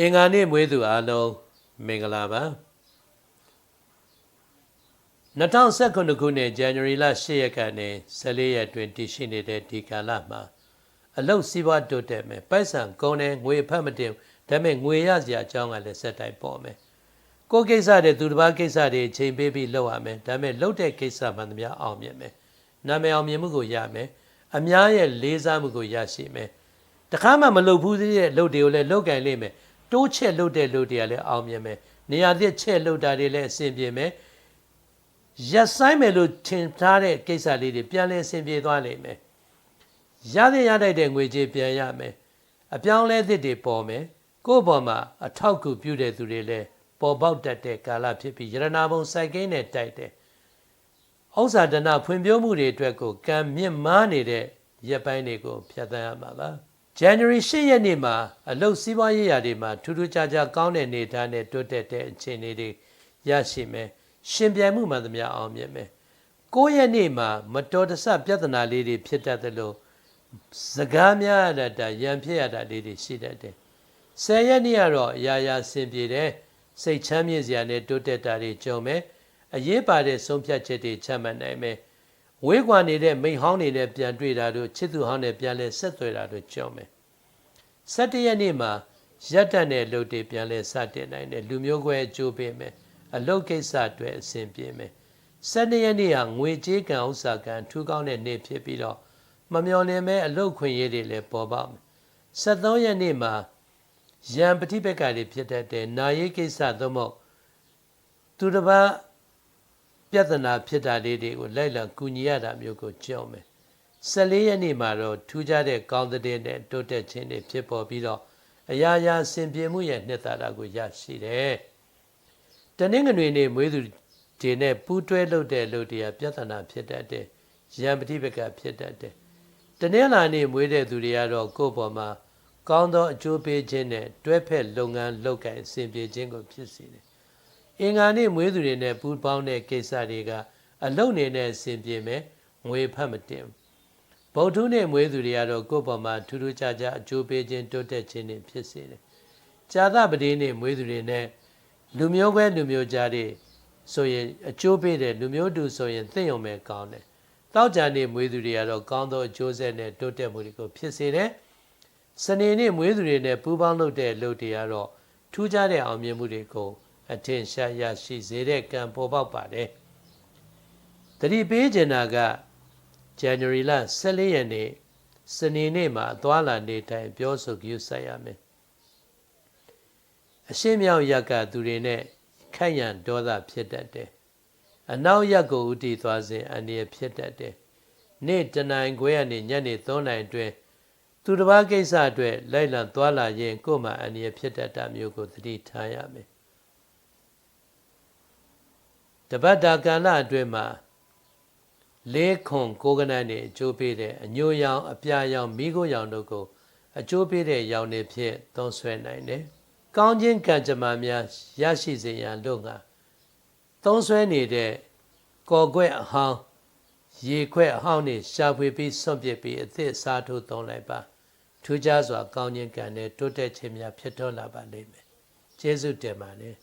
အင်္ဂါနေ့မွေးသူအားလုံးမင်္ဂလာပါ2019ခုနှစ်ဇန်နဝါရီလ10ရက်ကနေ14ရက်တွင်တည်ရှိနေတဲ့ဒီကာလမှာအလုတ်စီးပွားတိုးတက်မယ်ပိုက်ဆံကုန်တယ်ငွေဖတ်မတင်ဒါပေမဲ့ငွေရစရာအကြောင်းကလည်းဆက်တိုက်ပေါ်မယ်ကိုယ်ကိစ္စတွေသူတစ်ပါးကိစ္စတွေအချိန်ပေးပြီးလုပ်ရမယ်ဒါပေမဲ့လုပ်တဲ့ကိစ္စမှန်သမျှအောင်မြင်မယ်နာမည်အောင်မြင်မှုကိုရမယ်အများရဲ့လေးစားမှုကိုရရှိမယ်တခါမှမလုပ်ဘူးသေးတဲ့လုပ်တွေကိုလည်းလုပ်ကင်လိမ့်မယ် တိုးချက်လုပ်တဲ့လုပ်တွေကလည်းအောင်မြင်မယ်နေရာသစ်ချက်လုပ်တာတွေလည်းအဆင်ပြေမယ်ရက်ဆိုင်မယ်လို့ထင်ထားတဲ့ကိစ္စလေးတွေပြန်လဲအဆင်ပြေသွားလိမ့်မယ်ရတဲ့ရတတ်တဲ့ငွေကြေးပြန်ရမယ်အပြောင်းလဲသစ်တွေပေါ်မယ်ကိုယ့်ဘော်မှာအထောက်အကူပြုတဲ့သူတွေလည်းပေါ်ပေါက်တတ်တဲ့ကာလဖြစ်ပြီးယရနာဘုံစိုက်ကိန်းနဲ့တိုက်တယ်ဥစ္စာဒနာဖွံ့ဖြိုးမှုတွေအတွက်ကိုကံမြင့်မားနေတဲ့ရက်ပိုင်းတွေကိုဖြတ်သန်းရမှာပါ January 10ရက်နေ့မှာအလုတ်စီးပွားရေးရာတွေမှာထူးထူးခြားခြားကောင်းတဲ့နေသားနဲ့တိုးတက်တဲ့အခြေအနေတွေရရှိမယ်ရှင်ပြိုင်မှုမှန်သမျှအောင်မြင်မယ်9ရက်နေ့မှာမတော်တဆပြဿနာလေးတွေဖြစ်တတ်တယ်လို့စကားများရတာရံဖြစ်ရတာလေးတွေရှိတတ်တယ်10ရက်နေ့ကတော့အရာရာဆင်ပြေတယ်စိတ်ချမ်းမြေ့စရာနဲ့တိုးတက်တာတွေကြုံမယ်အရေးပါတဲ့ဆုံးဖြတ်ချက်တွေချမှတ်နိုင်မယ် ဝေးကွာနေတဲ့မိန်ဟောင်းတွေနဲ့ပြန်တွေ့တာတို့ချစ်သူဟောင်းနဲ့ပြန်လဲဆက်သွယ်တာတို့ကြုံမယ်17ရက်နေ့မှာရက်တက်တဲ့လုပ်တွေပြန်လဲစတင်နိုင်တယ်လူမျိုးကွဲအကျိုးပေးမယ်အလုပ်ကိစ္စအတွက်အဆင်ပြေမယ်12ရက်နေ့ဟာငွေကြေးကံဥစ္စာကံထူးကောင်းတဲ့နေ့ဖြစ်ပြီးတော့မမျော်လင့်မဲ့အလုပ်ခွင့်ရေးတွေလည်းပေါ်ပေါက်မယ်73ရက်နေ့မှာရံပฏิပက္ခတွေဖြစ်တတ်တဲ့နာရေးကိစ္စသို့မဟုတ်သူတစ်ပါး ပြဿနာဖြစ်တာလေးတွေကိုလိုက်လံကူညီရတာမျိုးကိုကြောက်မယ်14ရက်နေ့မှာတော့ထူးခြားတဲ့ကောင်းတဲ့နဲ့တိုးတက်ခြင်းတွေဖြစ်ပေါ်ပြီးတော့အရာရာဆင်ပြေမှုရဲ့နှစ်သာရကိုရရှိတယ်တနင်္ဂနွေနေ့မွေးသူတွေနဲ့ပူးတွဲလုပ်တဲ့လုပ်တရားပြဿနာဖြစ်တတ်တဲ့ရံပฏิပက္ခဖြစ်တတ်တဲ့တနင်္လာနေ့မွေးတဲ့သူတွေကတော့ကိုယ့်ပေါ်မှာကောင်းသောအကျိုးပေးခြင်းနဲ့တွဲဖက်လုပ်ငန်းလုပ်ကိုင်အဆင်ပြေခြင်းကိုဖြစ်စေတယ်။ အင်္ဂါနေ့မွေးသူတွေနဲ့ပူးပေါင်းတဲ့ကိစ္စတွေကအလုံနေနဲ့အဆင်ပြေမယ်ငွေဖတ်မတင်။ဗုဒ္ဓနဲ့မွေးသူတွေကတော့ကိုယ့်ပေါ်မှာထူးထူးခြားခြားအကျိုးပေးခြင်းတိုးတက်ခြင်းတွေဖြစ်စေတယ်။ဇာသပတိနဲ့မွေးသူတွေနဲ့လူမျိုးခွဲလူမျိုးကြားတွေဆိုရင်အကျိုးပေးတယ်လူမျိုးတူဆိုရင်သိရုံပဲကောင်းတယ်။တောက်ကြနေမွေးသူတွေကတော့ကောင်းသောအကျိုးဆက်နဲ့တိုးတက်မှုတွေကိုဖြစ်စေတယ်။စနေနေ့မွေးသူတွေနဲ့ပူးပေါင်းလုပ်တဲ့လုပ်တွေကတော့ထူးခြားတဲ့အောင်မြင်မှုတွေကို အထင်ရှားရရှိစေတဲ့ကံပေါ်ပေါက်ပါတယ်။တတိပေးကျင်တာက January လ14ရက်နေ့စနေနေ့မှာအသွာလာနေတိုင်းပြောဆိုကြဆိုင်ရမယ်။အရှင်းမြောက်ရက်ကသူတွေနဲ့ခိုက်ရန်ဒေါသဖြစ်တတ်တယ်။အနောက်ရက်ကိုဥတီသွားစဉ်အန္တရာယ်ဖြစ်တတ်တယ်။နေ့တနိုင်ခွဲကနေညနေ3နိုင်အတွင်းသူတစ်ပါးကိစ္စအတွက်လိုက်လံသွားလာရင်ကိုယ်မှအန္တရာယ်ဖြစ်တတ်တာမျိုးကိုသတိထားရမယ် တပတ်တာကာလအတွင်းမှာလေးခွန်ကိုကနန်းနေအကျိုးပေးတဲ့အညိုရောင်အပြာရောင်မိခိုးရောင်တို့ကိုအကျိုးပေးတဲ့ရောင်တွေဖြင့်သုံးဆွဲနိုင်တယ်။ကောင်းခြင်းကံကြမ္မာများရရှိစေရန်လို့ငါသုံးဆွဲနေတဲ့ကော်ကွက်အဟောင်းရေခွက်အဟောင်းနေရှာဖွေပြီးဆွန့်ပစ်ပြီးအသစ်စားထိုးသုံးလိုက်ပါ။ထူးခြားစွာကောင်းခြင်းကံနဲ့တိုးတက်ခြင်းများဖြစ်တော်လာပါလိမ့်မယ်ကျေးဇူးတင်ပါတယ်